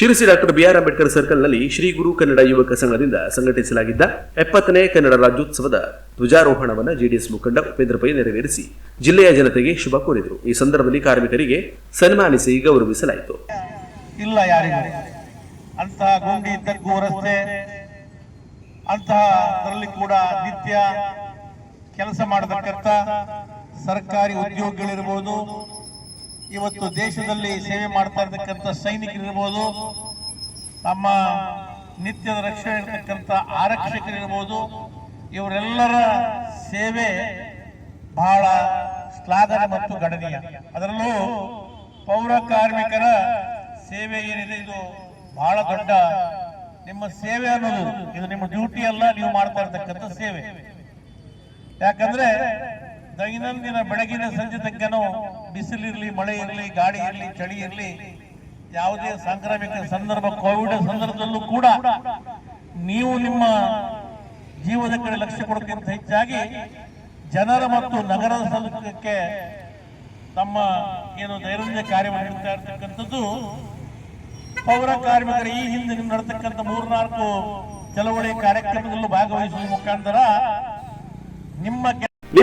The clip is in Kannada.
Sirsi doctor B R Ambedkar ಸರ್ಕಲ್ನಲ್ಲಿ Shri ಗುರು ಕನ್ನಡ ಯುವಕ ಸಂಘದಿಂದ ಸಂಘಟಿಸಲಾಗಿದ್ದ ಎಪ್ಪತ್ತನೇ ಕನ್ನಡ ರಾಜ್ಯೋತ್ಸವದ ಧ್ವಜಾರೋಹಣವನ್ನು ಜೆಡಿಎಸ್ ಮುಖಂಡ ಉಪೇಂದ್ರ ಪೈ ನೆರವೇರಿಸಿ ಜಿಲ್ಲೆಯ ಜನತೆಗೆ ಶುಭ ಕೋರಿದರು. ಈ ಸಂದರ್ಭದಲ್ಲಿ ಕಾರ್ಮಿಕರಿಗೆ ಸನ್ಮಾನಿಸಿ ಗೌರವಿಸಲಾಯಿತು. ಇಲ್ಲ ಕೂಡ ನಿತ್ಯ ಕೆಲಸ ಮಾಡತಕ್ಕಂಥ ಸರ್ಕಾರಿ ಉದ್ಯೋಗಿಗಳಿರ್ಬೋದು ಇವತ್ತು ದೇಶದಲ್ಲಿ ಸೇವೆ ಮಾಡ್ತಾ ಇರತಕ್ಕಂಥ ಸೈನಿಕರಿರ್ಬೋದು, ನಮ್ಮ ನಿತ್ಯದ ರಕ್ಷಣೆ ಇರತಕ್ಕಂಥ ಆರಕ್ಷಕರಿರ್ಬೋದು, ಇವರೆಲ್ಲರ ಸೇವೆ ಬಹಳ ಶ್ಲಾಘನೆ ಮತ್ತು ಗಣನೀಯ. ಅದರಲ್ಲೂ ಪೌರ ಕಾರ್ಮಿಕರ ಸೇವೆ ಏನಿದೆ, ಇದು ಬಹಳ ದೊಡ್ಡ ನಿಮ್ಮ ಸೇವೆ ಅನ್ನೋದು. ಇದು ನಿಮ್ಮ ಡ್ಯೂಟಿ ಅಲ್ಲ, ನೀವು ಮಾಡ್ತಾ ಇರ್ತಕ್ಕಂಥ ಸೇವೆ. ಯಾಕಂದ್ರೆ ದೈನಂದಿನ ಬೆಳಗಿನ ಸಂಜೆ ತನಕನೂ ಬಿಸಿಲಿರ್ಲಿ ಮಳೆ ಇರಲಿ ಗಾಳಿ ಇರಲಿ ಚಳಿ ಇರಲಿ ಯಾವುದೇ ಸಾಂಕ್ರಾಮಿಕ ಸಂದರ್ಭ, ಕೋವಿಡ್ ಸಂದರ್ಭದಲ್ಲೂ ಕೂಡ ನೀವು ನಿಮ್ಮ ಜೀವದ ಕಡೆ ಲಕ್ಷ್ಯ ಕೊಡೋಕ್ಕಿಂತ ಹೆಚ್ಚಾಗಿ ಜನರ ಮತ್ತು ನಗರದ ಸಲುಖಕ್ಕೆ ತಮ್ಮ ಏನು ದೈನಂದಿನ ಕಾರ್ಯವನ್ನು ಮಾಡುತ್ತಾ ಇರ್ತಕ್ಕಂಥದ್ದು, ಪೌರ ಕಾರ್ಮಿಕರ ಈ ಹಿಂದೆ ನಡೆತಕ್ಕಂಥ ಮೂರ್ನಾಲ್ಕು ಚಳವಳಿ ಕಾರ್ಯಕ್ರಮದಲ್ಲೂ ಭಾಗವಹಿಸುವ ಮುಖಾಂತರ ನಿಮ್ಮ